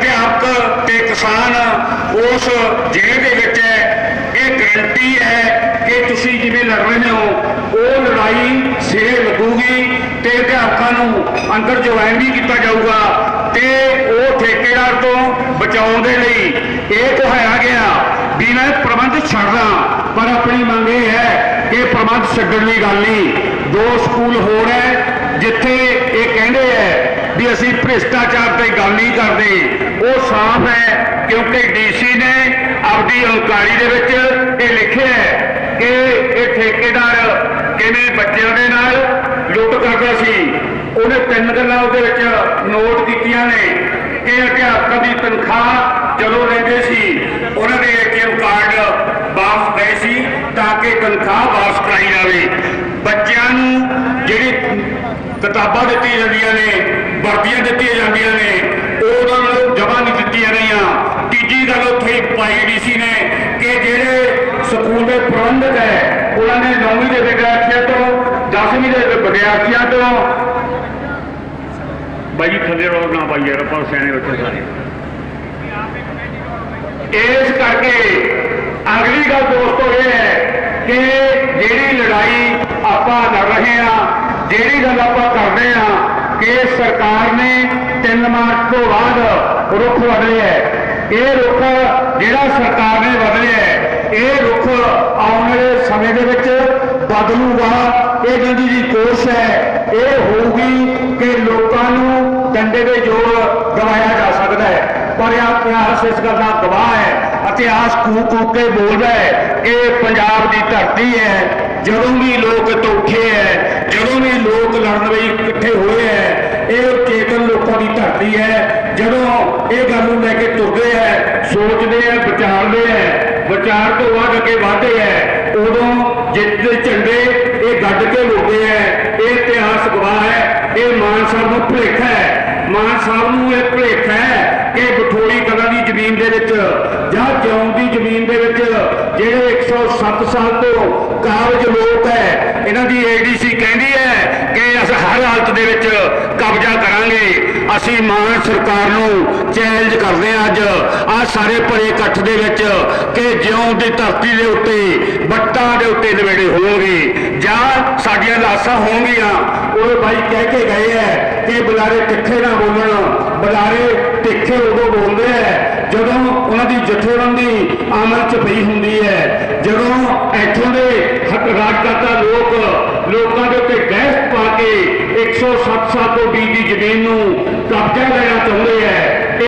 ਅਧਿਆਪਕ ਤੇ ਕਿਸਾਨ, ਉਸ ਜੇਲ੍ਹ ਦੇ ਵਿੱਚ ਹੈ। ਇਹ ਗਰੰਟੀ ਹੈ ਕਿ ਤੁਸੀਂ ਜਿਵੇਂ ਲੜ ਰਹੇ ਹੋ, ਉਹ ਲੜਾਈ ਸਿਰੇ ਲੱਗੂਗੀ ਤੇ ਅਧਿਆਪਕਾਂ ਨੂੰ ਅੰਦਰ ਜੁਆਇਨ ਵੀ ਕੀਤਾ ਜਾਊਗਾ ਤੇ ਉਹ ਠੇਕੇਦਾਰ ਤੋਂ ਬਚਾਉਣ ਦੇ ਲਈ ਇਹ ਕਹਾਇਆ ਗਿਆ ਵੀ ਮੈਂ ਪ੍ਰਬੰਧ ਛੱਡਦਾ, ਪਰ ਆਪਣੀ ਮੰਗ ਇਹ ਹੈ ਕਿ ਪ੍ਰਬੰਧ ਛੱਡਣ ਦੀ ਗੱਲ ਨਹੀਂ। ਦੋ ਸਕੂਲ ਹੋਰ ਹੈ, ਜਿੱਥੇ ਇਹ ਕਹਿੰਦੇ ਹੈ ਵੀ ਅਸੀਂ ਭ੍ਰਿਸ਼ਟਾਚਾਰ ਤੇ ਗੱਲ ਨਹੀਂ ਕਰਦੇ। ਉਹ ਸਾਫ਼ ਹੈ ਕਿਉਂਕਿ ਡੀਸੀ ਨੇ ਆਪਦੀ ਅਲਕਾਰੀ ਦੇ ਵਿੱਚ ਇਹ ਲਿਖਿਆ ਹੈ ਕਿ ਇਹ ਠੇਕੇਦਾਰ ਕਿਵੇਂ ਬੱਚਿਆਂ ਦੇ ਨਾਲ ਲੁੱਟ ਕਰਦਾ ਸੀ। ਉਹਨੇ ਤਿੰਨ ਗੱਲਾਂ ਉਹਦੇ ਵਿੱਚ ਨੋਟ ਕੀਤੀਆਂ ਨੇ। ਕਿ ਅਧਿਆਪਕਾਂ ਦੀ ਤਨਖਾਹ ਚਲੋ ਲੈਂਦੇ ਸੀ, ਉਹਨਾਂ ਦੇ ਏਟੀਐਮ ਕਾਰਡ ਵਾਪਸ ਗਏ ਸੀ ਤਾਂ ਕਿ ਤਨਖਾਹ ਵਾਪਸ ਕਰਾਈ ਜਾਵੇ। ਬੱਚਿਆਂ ਨੂੰ ਜਿਹੜੀ ਕਿਤਾਬਾਂ ਦਿੱਤੀਆਂ ਜਾਂਦੀਆਂ ਨੇ ਵਰਦੀਆਂ ਦਿੱਤੀਆਂ ਜਾਂਦੀਆਂ ਨੇ ਉਹ ਉਹਨਾਂ ਨੂੰ ਜਮ੍ਹਾਂ ਨਹੀਂ ਦਿੱਤੀਆਂ ਗਈਆਂ ਤੀਜੀ ਗੱਲ ਉੱਥੇ ਪਾਈ ਡੀਸੀ ਨੇ ਕਿ ਜਿਹੜੇ ਸਕੂਲ ਦੇ ਪ੍ਰਬੰਧਕ ਹੈ ਉਹਨਾਂ ਨੇ 9ਵੀਂ ਦੇ ਵਿਦਿਆਰਥੀਆਂ ਤੋਂ 10ਵੀਂ ਦੇ ਵਿਦਿਆਰਥੀਆਂ ਤੋਂ ਬਾਈ ਥੱਲੇ ਰੋਡ ਨਾ ਪਾਈ ਯਾਰ ਆਪਾਂ ਸਿਆਣੇ ਬੱਚੇ ਸਾਰੇ। ਇਸ ਕਰਕੇ ਅਗਲੀ ਗੱਲ ਦੋਸਤੋ ਇਹ ਹੈ ਕਿ ਜਿਹੜੀ ਲੜਾਈ ਆਪਾਂ ਲੜ ਰਹੇ ਹਾਂ ਜਿਹੜੀ ਗੱਲ ਆਪਾਂ ਕਰਦੇ ਹਾਂ ਕਿ ਸਰਕਾਰ ਨੇ 3 ਮਾਰਚ ਤੋਂ ਬਾਅਦ ਰੁੱਖ ਬਦਲੇ ਹੈ। ਇਹ ਰੁੱਖ ਜਿਹੜਾ ਸਰਕਾਰ ਨੇ ਬਦਲਿਆ ਹੈ, ਇਹ ਰੁੱਖ ਆਉਣ ਵਾਲੇ ਸਮੇਂ ਦੇ ਵਿੱਚ ਬਦਲੂਗਾ। ਇਹ ਜਲਦੀ ਦੀ ਕੋਸ਼ਿਸ਼ ਹੈ। ਇਹ ਹੋਊਗੀ ਕਿ ਲੋਕਾਂ ਨੂੰ ਡੰਡੇ ਦੇ ਜੋੜ ਗਵਾਇਆ ਜਾ ਸਕਦਾ ਹੈ। ਪਰ ਇਹ ਇਤਿਹਾਸ ਇਸ ਗੱਲ ਦਾ ਗਵਾਹ ਹੈ, ਇਤਿਹਾਸ ਕੂ ਕੂ ਕੇ ਬੋਲਦਾ ਹੈ ਕਿ ਇਹ ਪੰਜਾਬ ਦੀ ਧਰਤੀ ਹੈ। ਜਦੋਂ ਵੀ ਲੋਕ ਇੱਥੋਂ ਹੈ ਜਦੋਂ ਵੀ ਲੋਕ ਲੜਨ ਲਈ ਇਕੱਠੇ ਹੋਏ ਹੈ ਇਹ ਚੇਤਨ ਲੋਕਾਂ ਦੀ ਧਰਤੀ ਹੈ ਜਦੋਂ ਇਹ ਗੱਲ ਨੂੰ ਲੈ ਕੇ ਤੁਰਦੇ ਹੈ ਸੋਚਦੇ ਹੈ ਵਿਚਾਰਦੇ ਹੈ ਵਿਚਾਰ ਤੋਂ ਬਾਅਦ ਅੱਗੇ ਵਧਦੇ ਹੈ ਉਦੋਂ ਜਿੱਤ ਦੇ ਝੰਡੇ ਇਹ ਗੱਡ ਕੇ ਲੋਦੇ ਹੈ ਇਹ ਇਤਿਹਾਸ ਗਵਾਹ ਹੈ ਇਹ ਮਾਨ ਸਾਹਿਬ ਨੂੰ ਭੁਲੇਖਾ ਹੈ ਮਾਨ ਸਾਹਿਬ ਨੂੰ ਇਹ ਭੁਲੇਖਾ ਹੈ ਕਿ ਬਠੋਲੀ ਕਲਾਂ ਦੀ ਜ਼ਮੀਨ ਦੇ ਵਿੱਚ ਜਾਂ ਜਿਉਂ ਦੀ ਜ਼ਮੀਨ ਦੇ ਵਿੱਚ ਜਿਹੜੇ 107 ਸਾਲ ਤੋਂ ਕਾਬਜ ਲੋਕ ਹੈ। ਇਹਨਾਂ ਦੀ ਏਡੀਸੀ ਕਹਿੰਦੀ ਹੈ ਕਿ ਅਸੀਂ ਹਰ ਹਾਲਤ ਦੇ ਵਿੱਚ ਕਬਜ਼ਾ ਕਰਾਂਗੇ। ਅਸੀਂ ਮਾਨ ਸਰਕਾਰ ਨੂੰ ਚੈਲੰਜ ਕਰਦੇ ਹਾਂ ਅੱਜ। ਆ ਸਾਰੇ ਭਰੇ ਇਕੱਠ ਦੇ ਵਿੱਚ ਕਿ ਜਿਉਂ ਦੀ ਧਰਤੀ ਦੇ ਉੱਤੇ ਬੱਟਾਂ ਦੇ ਉੱਤੇ ਨਵੇੜੇ ਹੋਣਗੇ ਜਾਂ ਸਾਡੀਆਂ ਲਾਸ਼ਾਂ ਹੋਣਗੀਆਂ। ਉਹ ਬਾਈ ਕਹਿ ਕੇ ਗਏ ਹੈ ਕਿ ਬੁਲਾਰੇ ਕਿੱਥੇ ਨਾ ਬੋਲਣ ਬੁਲਾਰੇ ਤਿੱਖੇ ਉਦੋਂ ਬੋਲਦੇ ਹੈ ਜਦੋਂ ਉਹਨਾਂ ਦੀ ਜਥੇਬੰਦੀ ਅਮਲ ਚ ਪਈ ਹੁੰਦੀ ਹੈ। ਜਦੋਂ ਇੱਥੋਂ ਦੇ ਹੱਕ ਰਾਜਕਰਤਾ ਲੋਕ, ਲੋਕਾਂ ਦੇ ਉੱਤੇ ਗੈਸ ਪਾ ਕੇ 107 ਸਾਲ ਤੋਂ ਬੀਤ ਦੀ ਜ਼ਮੀਨ ਨੂੰ ਕਬਜ਼ਾ ਲੈਣਾ ਚਾਹੁੰਦੇ ਹੈ